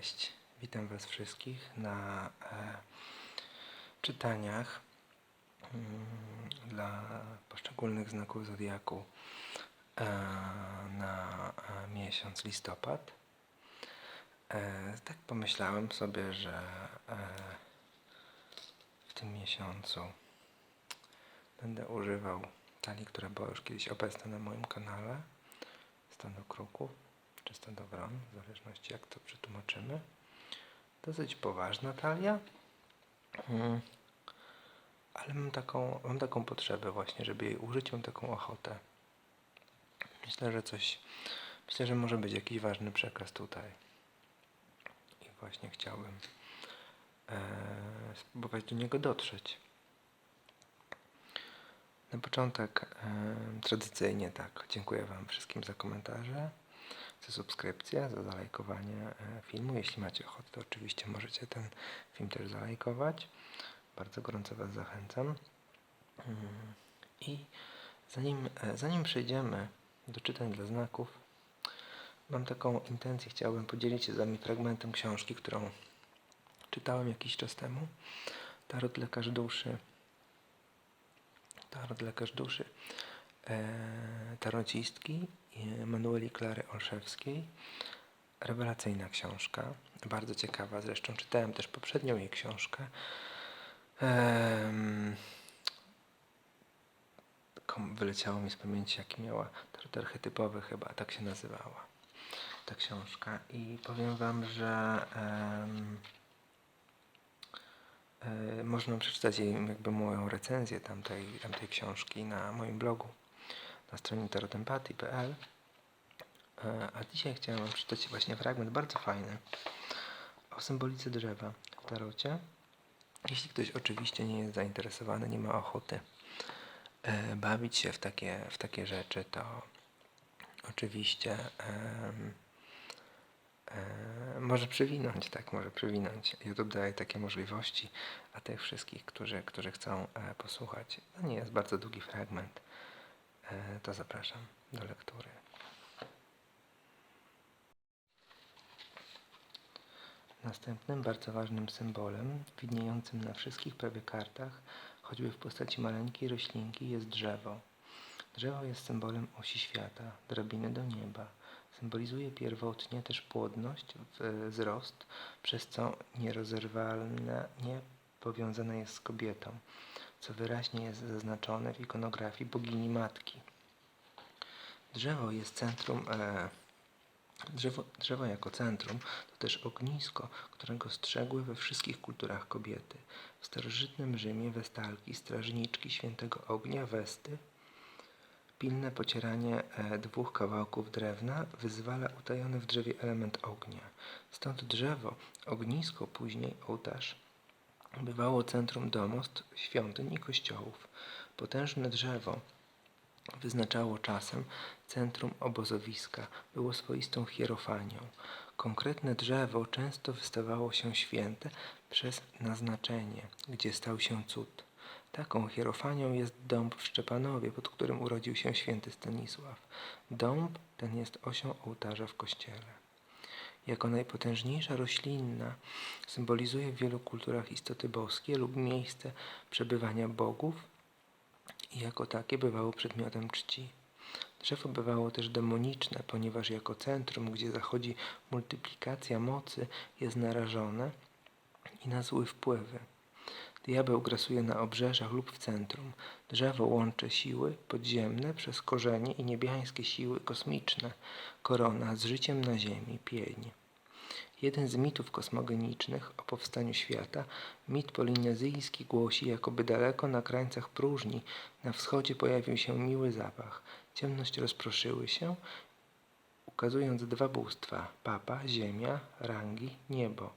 Cześć, witam Was wszystkich na e, czytaniach mm, dla poszczególnych znaków zodiaku e, na e, miesiąc listopad. E, tak pomyślałem sobie, że e, w tym miesiącu będę używał talii, która była już kiedyś obecna na moim kanale stanu kruków czy stanu wron, w zależności jak to przetłumaczymy. Dosyć poważna talia, Mm. ale mam taką, mam taką potrzebę właśnie, żeby jej użyć, mam taką ochotę. Myślę, że coś, myślę, że może być jakiś ważny przekaz tutaj. I właśnie chciałbym e, spróbować do niego dotrzeć. Na początek e, tradycyjnie tak, dziękuję Wam wszystkim za komentarze, za subskrypcję, za zalajkowanie e, filmu. Jeśli macie ochotę, to oczywiście możecie ten film też zalajkować. Bardzo gorąco Was zachęcam. Mm, I zanim, e, zanim przejdziemy do czytań dla znaków, mam taką intencję, chciałbym podzielić się z Wami fragmentem książki, którą czytałem jakiś czas temu. Tarot Lekarz Duszy Tarot Lekarz Duszy tarocistki Manueli Klary Olszewskiej. Rewelacyjna książka, bardzo ciekawa, zresztą czytałem też poprzednią jej książkę. Wyleciało mi z pamięci, jaki miała tarot archetypowy chyba, tak się nazywała ta książka. I powiem Wam, że E, Można przeczytać jej jakby moją recenzję tamtej, tamtej książki na moim blogu na stronie tarotempatii.pl E, A dzisiaj chciałem wam przeczytać właśnie fragment bardzo fajny o symbolice drzewa w tarocie. Jeśli ktoś oczywiście nie jest zainteresowany, nie ma ochoty e, bawić się w takie, w takie rzeczy, to oczywiście może przewinąć, tak, może przewinąć. YouTube daje takie możliwości, a tych wszystkich, którzy, którzy chcą e, posłuchać, to nie jest bardzo długi fragment, to zapraszam do lektury. Następnym bardzo ważnym symbolem, widniejącym na wszystkich prawie kartach, choćby w postaci maleńkiej roślinki, jest drzewo. Drzewo jest symbolem osi świata, drabiny do nieba. Symbolizuje pierwotnie też płodność, w- wzrost, przez co nierozerwalnie powiązane jest z kobietą, co wyraźnie jest zaznaczone w ikonografii bogini matki. Drzewo jest centrum, e, drzewo, drzewo jako centrum to też ognisko, którego strzegły we wszystkich kulturach kobiety. W starożytnym Rzymie westalki, strażniczki świętego ognia, westy, Pilne pocieranie e, dwóch kawałków drewna wyzwala utajony w drzewie element ognia. Stąd drzewo, ognisko, później ołtarz, bywało centrum domostw, świątyń i kościołów. Potężne drzewo wyznaczało czasem centrum obozowiska, było swoistą hierofanią. Konkretne drzewo często wystawało się święte przez naznaczenie, gdzie stał się cud. Taką hierofanią jest dąb w Szczepanowie, pod którym urodził się święty Stanisław. Dąb ten jest osią ołtarza w kościele. Jako najpotężniejsza roślinna symbolizuje w wielu kulturach istoty boskie lub miejsce przebywania bogów i jako takie bywało przedmiotem czci. Drzewo bywało też demoniczne, ponieważ jako centrum, gdzie zachodzi multiplikacja mocy, jest narażone i na złe wpływy. Diabeł grasuje na obrzeżach lub w centrum. Drzewo łączy siły podziemne przez korzenie i niebiańskie siły kosmiczne. Korona z życiem na ziemi, pień. Jeden z mitów kosmogonicznych o powstaniu świata, mit polinezyjski głosi, jakoby daleko na krańcach próżni, na wschodzie pojawił się miły zapach. Ciemność rozproszyły się, ukazując dwa bóstwa papa, ziemia, rangi, niebo.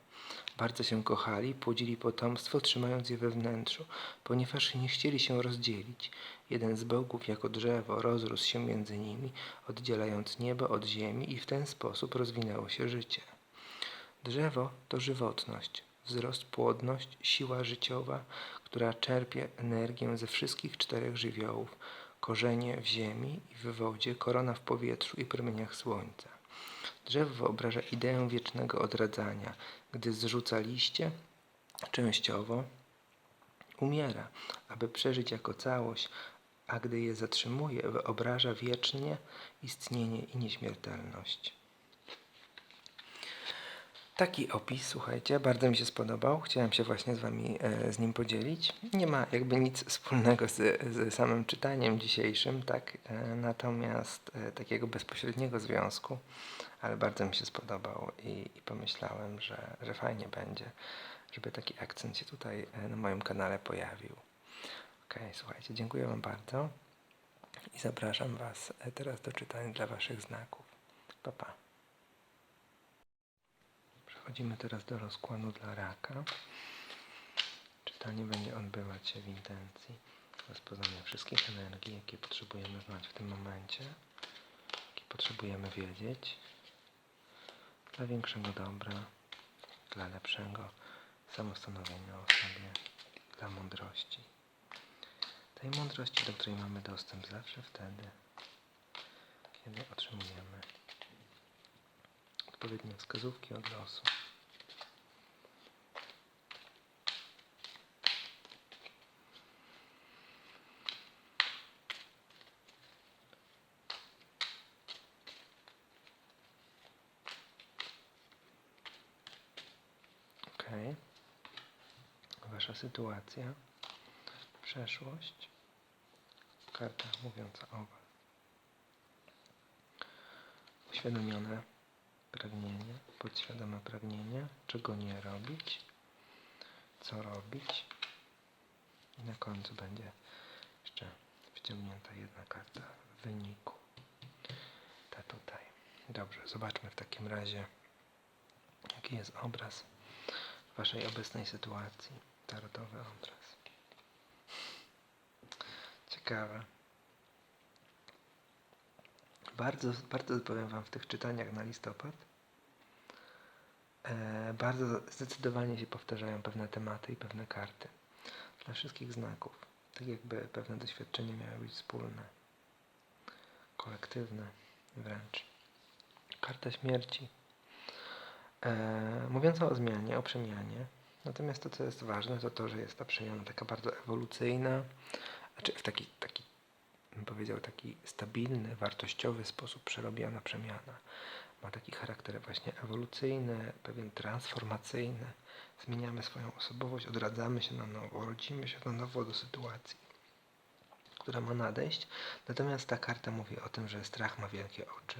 Bardzo się kochali, płodzili potomstwo, trzymając je we wnętrzu, ponieważ nie chcieli się rozdzielić. Jeden z bogów jako drzewo rozrósł się między nimi, oddzielając niebo od ziemi i w ten sposób rozwinęło się życie. Drzewo to żywotność, wzrost, płodność, siła życiowa, która czerpie energię ze wszystkich czterech żywiołów: korzenie w ziemi i w wodzie, korona w powietrzu i promieniach słońca. Drzewo wyobraża ideę wiecznego odradzania. Gdy zrzuca liście, częściowo umiera, aby przeżyć jako całość, a gdy je zatrzymuje, wyobraża wiecznie istnienie i nieśmiertelność. Taki opis, słuchajcie, bardzo mi się spodobał. Chciałem się właśnie z Wami e, z nim podzielić. Nie ma jakby nic wspólnego z, z samym czytaniem dzisiejszym, tak? E, natomiast e, takiego bezpośredniego związku, ale bardzo mi się spodobał i, i pomyślałem, że, że fajnie będzie, żeby taki akcent się tutaj e, na moim kanale pojawił. Ok, słuchajcie, dziękuję Wam bardzo i zapraszam Was e, teraz do czytania dla Waszych znaków. Pa, pa. Przechodzimy teraz do rozkładu dla raka. Czytanie będzie odbywać się w intencji rozpoznania wszystkich energii, jakie potrzebujemy znać w tym momencie, jakie potrzebujemy wiedzieć dla większego dobra, dla lepszego samostanowienia o sobie, dla mądrości. Tej mądrości, do której mamy dostęp zawsze wtedy, kiedy otrzymujemy odpowiednie wskazówki od losu. Ok. Wasza sytuacja, przeszłość, karta mówiąca o Was. Uświadomione pragnienie, podświadome pragnienie, czego nie robić, co robić. I na końcu będzie jeszcze wciągnięta jedna karta wyniku. Ta tutaj. Dobrze, zobaczmy w takim razie, jaki jest obraz waszej obecnej sytuacji. Tarotowy obraz. Ciekawe. Bardzo, bardzo powiem Wam w tych czytaniach na listopad. E, bardzo zdecydowanie się powtarzają pewne tematy i pewne karty. Dla wszystkich znaków. Tak jakby pewne doświadczenia miały być wspólne. Kolektywne wręcz. Karta śmierci. E, mówiąca o zmianie, o przemianie. Natomiast to, co jest ważne, to to, że jest ta przemiana taka bardzo ewolucyjna, znaczy w taki, taki bym powiedział, taki stabilny, wartościowy sposób przerobiona przemiana. Ma taki charakter właśnie ewolucyjny, pewien transformacyjny. Zmieniamy swoją osobowość, odradzamy się na nowo, rodzimy się na nowo do sytuacji, która ma nadejść. Natomiast ta karta mówi o tym, że strach ma wielkie oczy.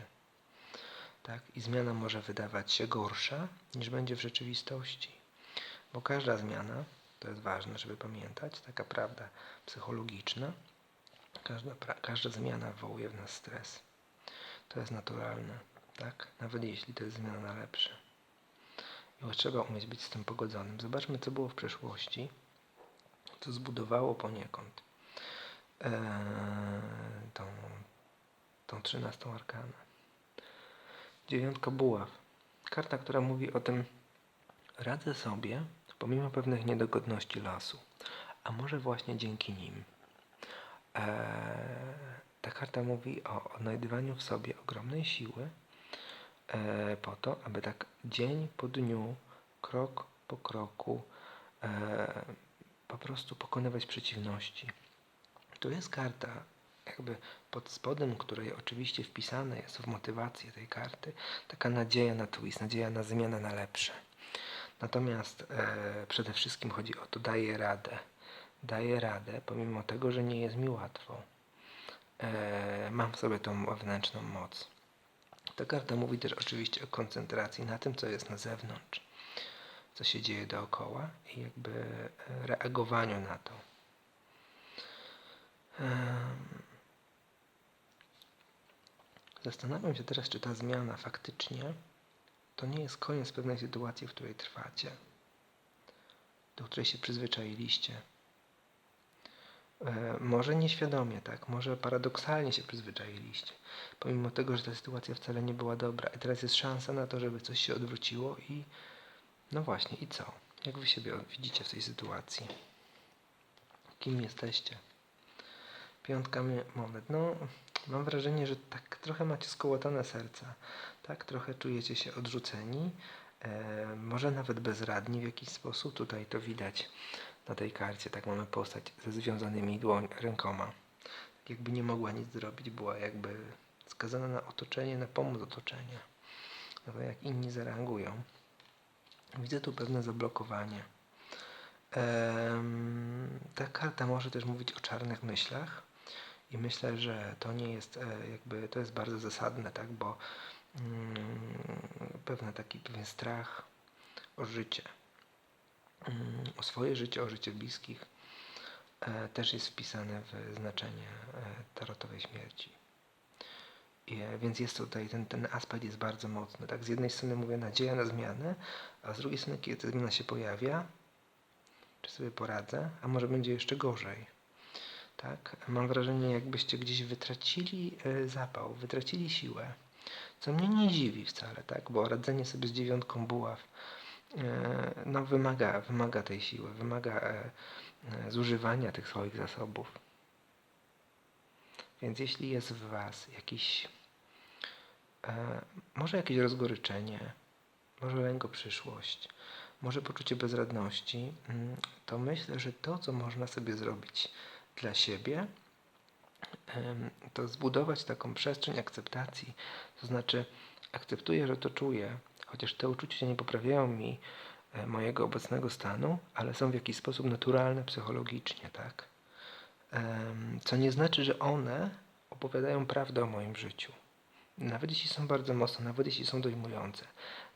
Tak? I zmiana może wydawać się gorsza, niż będzie w rzeczywistości. Bo każda zmiana, to jest ważne, żeby pamiętać, taka prawda psychologiczna, każda, każda zmiana wywołuje w nas stres. To jest naturalne, tak? Nawet jeśli to jest zmiana na lepsze. I trzeba umieć być z tym pogodzonym. Zobaczmy, co było w przeszłości, co zbudowało poniekąd eee, tą, tą trzynastą arkanę. Dziewiątka buław. Karta, która mówi o tym, radzę sobie pomimo pewnych niedogodności losu, a może właśnie dzięki nim. Eee, ta karta mówi o odnajdywaniu w sobie ogromnej siły e, po to, aby tak dzień po dniu, krok po kroku e, po prostu pokonywać przeciwności. Tu jest karta, jakby pod spodem, której oczywiście wpisane jest w motywację tej karty, taka nadzieja na twist, nadzieja na zmianę na lepsze. Natomiast e, przede wszystkim chodzi o to, daję radę. Daję radę, pomimo tego, że nie jest mi łatwo. E, mam w sobie tą wewnętrzną moc. Ta karta mówi też oczywiście o koncentracji na tym, co jest na zewnątrz, co się dzieje dookoła i jakby e, reagowaniu na to. Em, Zastanawiam się teraz, czy ta zmiana faktycznie to nie jest koniec pewnej sytuacji, w której trwacie, do której się przyzwyczailiście. E, może nieświadomie, tak, może paradoksalnie się przyzwyczailiście, pomimo tego, że ta sytuacja wcale nie była dobra. I teraz jest szansa na to, żeby coś się odwróciło i no właśnie, i co? Jak wy siebie widzicie w tej sytuacji? Kim jesteście? Piątka monet. No, Mam wrażenie, że tak trochę macie skołotane serca, tak trochę czujecie się odrzuceni, e, może nawet bezradni w jakiś sposób. Tutaj to widać na tej karcie, tak mamy postać ze związanymi dłoń, rękoma. Tak jakby nie mogła nic zrobić, była jakby skazana na otoczenie, na pomoc otoczenia. No jak inni zareagują. Widzę tu pewne zablokowanie. Em, ta karta może też mówić o czarnych myślach i myślę, że to nie jest e, jakby, to jest bardzo zasadne, tak, bo mm, pewien taki pewien strach o życie, o swoje życie, o życie bliskich e, też jest wpisane w znaczenie e, tarotowej śmierci. I, e, więc jest tutaj, ten, ten aspekt jest bardzo mocny. Tak? Z jednej strony mówię nadzieja na zmianę, a z drugiej strony, kiedy ta zmiana się pojawia, czy sobie poradzę, a może będzie jeszcze gorzej. Tak? Mam wrażenie, jakbyście gdzieś wytracili zapał, wytracili siłę. Co mnie nie dziwi wcale, tak? bo radzenie sobie z dziewiątką buław no, wymaga, wymaga tej siły, wymaga e, e, zużywania tych swoich zasobów. Więc jeśli jest w Was jakiś, e, może jakieś rozgoryczenie, może lęk przyszłość, może poczucie bezradności, mm, to myślę, że to, co można sobie zrobić dla siebie, to zbudować taką przestrzeń akceptacji. To znaczy, akceptuję, że to czuję, chociaż te uczucia nie poprawiają mi e, mojego obecnego stanu, ale są w jakiś sposób naturalne psychologicznie, tak? Co nie znaczy, że one opowiadają prawdę o moim życiu. Nawet jeśli są bardzo mocne, nawet jeśli są dojmujące,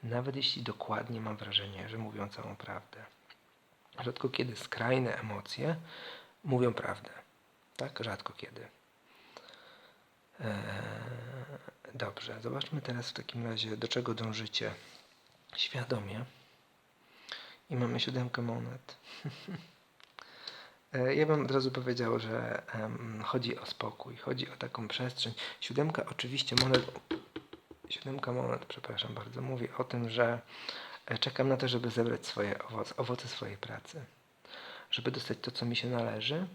nawet jeśli dokładnie mam wrażenie, że mówią całą prawdę. Rzadko kiedy skrajne emocje mówią prawdę. Tak? Rzadko kiedy. Eee, dobrze, zobaczmy teraz w takim razie, do czego dążycie świadomie. I mamy siódemkę monet. E, Ja bym od razu powiedział, że em, chodzi o spokój, chodzi o taką przestrzeń. Siódemka oczywiście monet, siódemka monet, przepraszam bardzo, mówi o tym, że e, czekam na to, żeby zebrać swoje owoce, owoce swojej pracy. Żeby dostać to, co mi się należy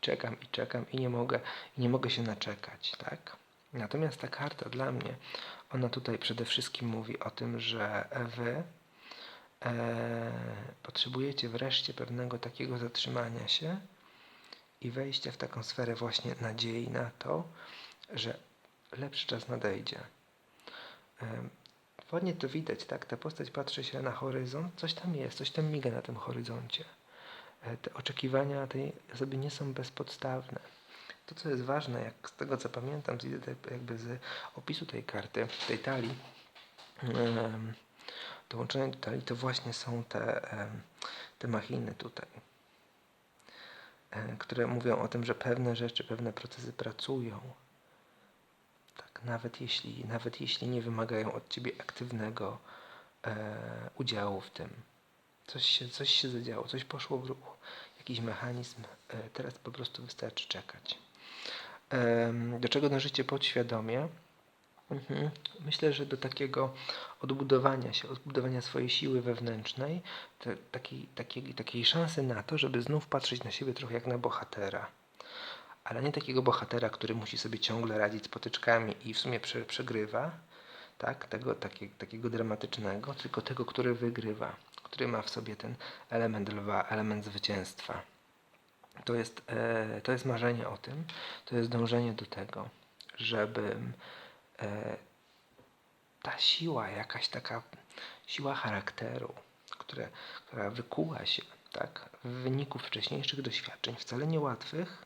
czekam, i czekam i nie mogę, i nie mogę się naczekać, tak? Natomiast ta karta dla mnie, ona tutaj przede wszystkim mówi o tym, że wy e, potrzebujecie wreszcie pewnego takiego zatrzymania się i wejścia w taką sferę właśnie nadziei na to, że lepszy czas nadejdzie. E, to widać, tak? Ta postać patrzy się na horyzont, coś tam jest, coś tam miga na tym horyzoncie. E, te oczekiwania tej osoby nie są bezpodstawne. To, co jest ważne, jak z tego co pamiętam, jakby z opisu tej karty, tej talii, dołączone do talii, to właśnie są te, te machiny tutaj, e, które mówią o tym, że pewne rzeczy, pewne procesy pracują. Tak, nawet jeśli, nawet jeśli nie wymagają od ciebie aktywnego e, udziału w tym. Coś się, coś się zadziało, coś poszło w ruch, jakiś mechanizm. E, teraz po prostu wystarczy czekać. Do czego dążycie podświadomie? Mhm. Myślę, że do takiego odbudowania się, odbudowania swojej siły wewnętrznej, te, takiej, takiej, takiej szansy na to, żeby znów patrzeć na siebie trochę jak na bohatera. Ale nie takiego bohatera, który musi sobie ciągle radzić z potyczkami i w sumie prze, przegrywa, tak? tego taki, takiego dramatycznego, tylko tego, który wygrywa, który ma w sobie ten element lwa, element zwycięstwa. To jest, e, to jest marzenie o tym, to jest dążenie do tego, żeby e, ta siła, jakaś taka siła charakteru, które, która wykuła się tak, w wyniku wcześniejszych doświadczeń, wcale niełatwych,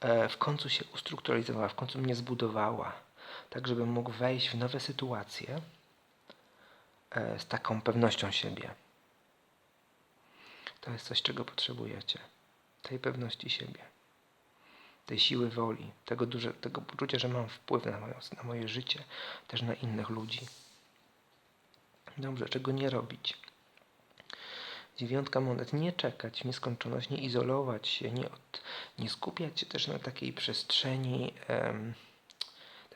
e, w końcu się ustrukturalizowała, w końcu mnie zbudowała, tak żebym mógł wejść w nowe sytuacje e, z taką pewnością siebie. To jest coś, czego potrzebujecie. Tej pewności siebie tej siły woli, tego, duże, tego poczucia, że mam wpływ na, moją, na moje życie, też na innych ludzi. Dobrze, czego nie robić? Dziewiątka monet. Nie czekać w nieskończoność, nie izolować się, nie, od, nie skupiać się też na takiej przestrzeni em,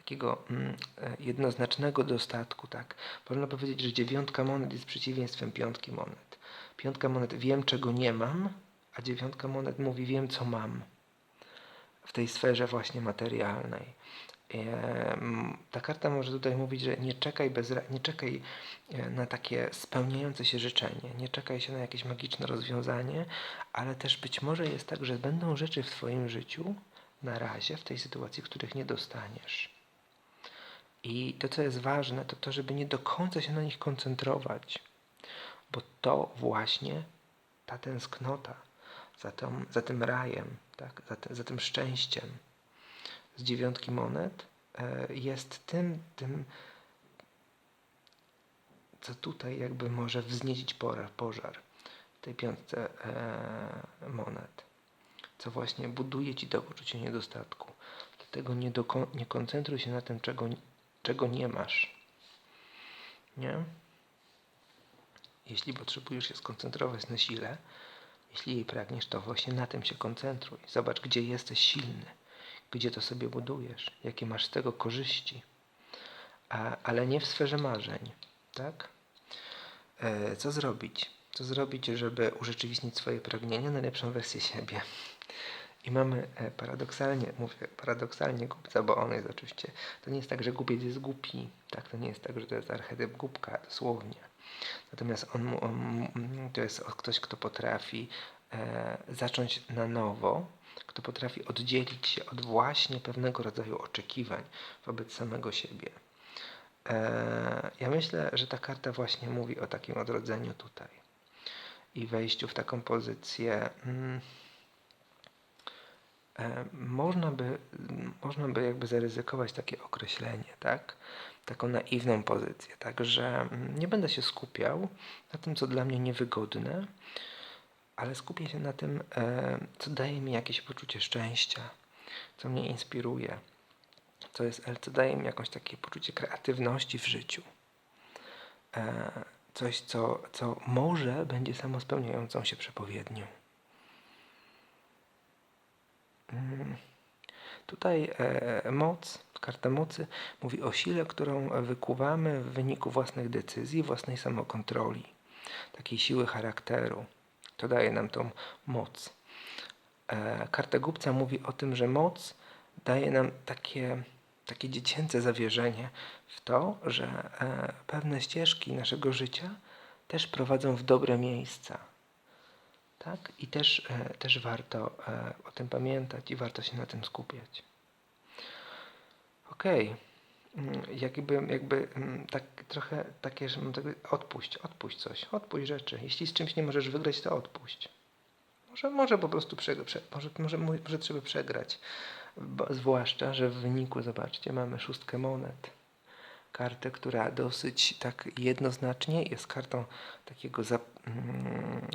takiego mm, e, jednoznacznego dostatku. Tak? Można powiedzieć, że dziewiątka monet jest przeciwieństwem piątki monet. Piątka monet wiem, czego nie mam, a dziewiątka monet mówi wiem, co mam w tej sferze właśnie materialnej. Em, Ta karta może tutaj mówić, że nie czekaj, bez, nie czekaj e, na takie spełniające się życzenie, nie czekaj się na jakieś magiczne rozwiązanie, ale też być może jest tak, że będą rzeczy w Twoim życiu na razie, w tej sytuacji, których nie dostaniesz. I to, co jest ważne, to to, żeby nie do końca się na nich koncentrować, bo to właśnie ta tęsknota za, tą, za tym rajem, tak? za, te, za tym szczęściem z dziewiątki monet e, jest tym, tym, co tutaj jakby może wzniecić pożar, w tej piątce e, monet, co właśnie buduje ci to poczucie niedostatku. Dlatego nie, doko- nie koncentruj się na tym, czego, czego nie masz. Nie? Jeśli potrzebujesz się skoncentrować na sile, jeśli jej pragniesz, to właśnie na tym się koncentruj. Zobacz, gdzie jesteś silny, gdzie to sobie budujesz, jakie masz z tego korzyści, A, ale nie w sferze marzeń, tak? E, co zrobić? Co zrobić, żeby urzeczywistnić swoje pragnienia, najlepszą wersję siebie? I mamy e, paradoksalnie, mówię paradoksalnie głupca, bo on jest oczywiście, to nie jest tak, że głupiec jest głupi, tak, to nie jest tak, że to jest archetyp głupka, dosłownie. Natomiast on, on to jest ktoś, kto potrafi e, zacząć na nowo, kto potrafi oddzielić się od właśnie pewnego rodzaju oczekiwań wobec samego siebie. E, ja myślę, że ta karta właśnie mówi o takim odrodzeniu tutaj i wejściu w taką pozycję. Mm, można by, można by jakby zaryzykować takie określenie, tak? Taką naiwną pozycję, tak, że mm, nie będę się skupiał na tym, co dla mnie niewygodne, ale skupię się na tym, e, co daje mi jakieś poczucie szczęścia, co mnie inspiruje, co, jest, co daje mi jakieś takie poczucie kreatywności w życiu. E, coś, co, co może będzie samospełniającą się przepowiednią. Mm. Tutaj e, moc, karta mocy mówi o sile, którą wykuwamy w wyniku własnych decyzji, własnej samokontroli, takiej siły charakteru. To daje nam tą moc. E, karta głupca mówi o tym, że moc daje nam takie, takie dziecięce zawierzenie w to, że e, pewne ścieżki naszego życia też prowadzą w dobre miejsca. Tak? I też, e, też warto e, o tym pamiętać i warto się na tym skupiać. Okej. Mm, Jakby, jakby mm, tak trochę takie, że mam odpuść, odpuść coś, odpuść rzeczy. Jeśli z czymś nie możesz wygrać, to odpuść. Może, może po prostu prze, prze, może, może, może trzeba przegrać. Bo, zwłaszcza, że w wyniku, zobaczcie, mamy szóstkę monet. Kartę, która dosyć tak jednoznacznie jest kartą takiego za, mm,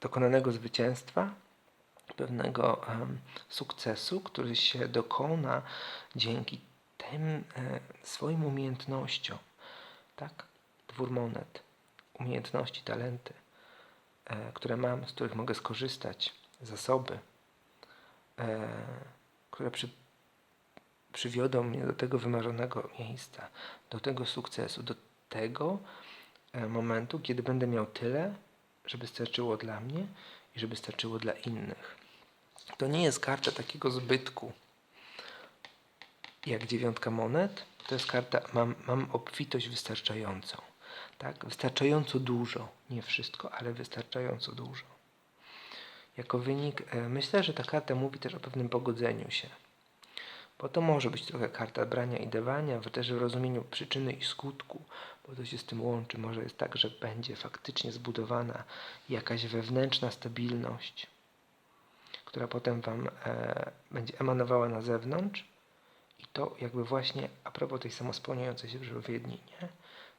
dokonanego zwycięstwa, pewnego em, sukcesu, który się dokona dzięki tym e, swoim umiejętnościom. Tak? Dwór monet, umiejętności, talenty, e, które mam, z których mogę skorzystać, zasoby, e, które przy, przywiodą mnie do tego wymarzonego miejsca, do tego sukcesu, do tego e, momentu, kiedy będę miał tyle, żeby starczyło dla mnie i żeby starczyło dla innych. To nie jest karta takiego zbytku, jak dziewiątka monet. To jest karta, mam, mam obfitość wystarczającą. Tak? Wystarczająco dużo. Nie wszystko, ale wystarczająco dużo. Jako wynik, e, myślę, że ta karta mówi też o pewnym pogodzeniu się. Bo to może być trochę karta brania i dawania, też w rozumieniu przyczyny i skutku, bo to się z tym łączy. Może jest tak, że będzie faktycznie zbudowana jakaś wewnętrzna stabilność, która potem Wam e, będzie emanowała na zewnątrz. I to jakby właśnie a propos tej samospełniającej się przepowiedni, nie?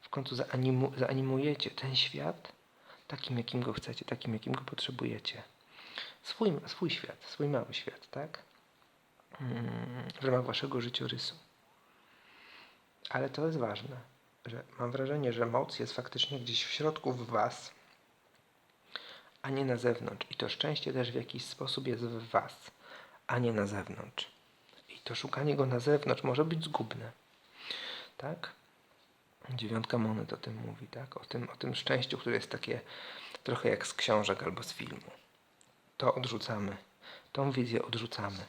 W końcu zaanimu, zaanimujecie ten świat takim, jakim go chcecie, takim, jakim go potrzebujecie. Swój, swój świat, swój mały świat, tak? Mm, w ramach waszego życiorysu. Ale to jest ważne, że mam wrażenie, że moc jest faktycznie gdzieś w środku w was, a nie na zewnątrz. I to szczęście też w jakiś sposób jest w was, a nie na zewnątrz. I to szukanie go na zewnątrz może być zgubne. Tak? Dziewiątka monet o tym mówi, tak? O tym, o tym szczęściu, które jest takie trochę jak z książek albo z filmu. To odrzucamy. Tą wizję odrzucamy.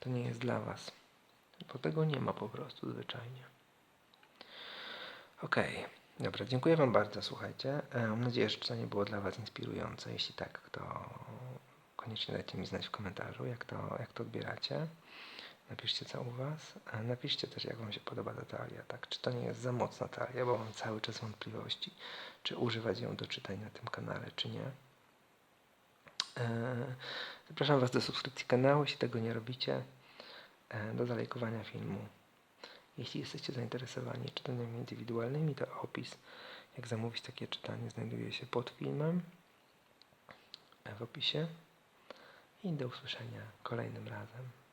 to nie jest dla Was. Bo tego nie ma po prostu zwyczajnie. Okej, dobra, dziękuję Wam bardzo, słuchajcie. E, Mam nadzieję, że czytanie było dla Was inspirujące. Jeśli tak, to koniecznie dajcie mi znać w komentarzu, jak to, jak to odbieracie. Napiszcie co u Was. E, Napiszcie też, jak Wam się podoba ta talia. Tak? Czy to nie jest za mocna talia, bo mam cały czas wątpliwości, czy używać ją do czytań na tym kanale, czy nie. E, Zapraszam Was do subskrypcji kanału, jeśli tego nie robicie, do zalajkowania filmu. Jeśli jesteście zainteresowani czytaniami indywidualnymi, to opis, jak zamówić takie czytanie, znajduje się pod filmem, e, w opisie. I do usłyszenia kolejnym razem.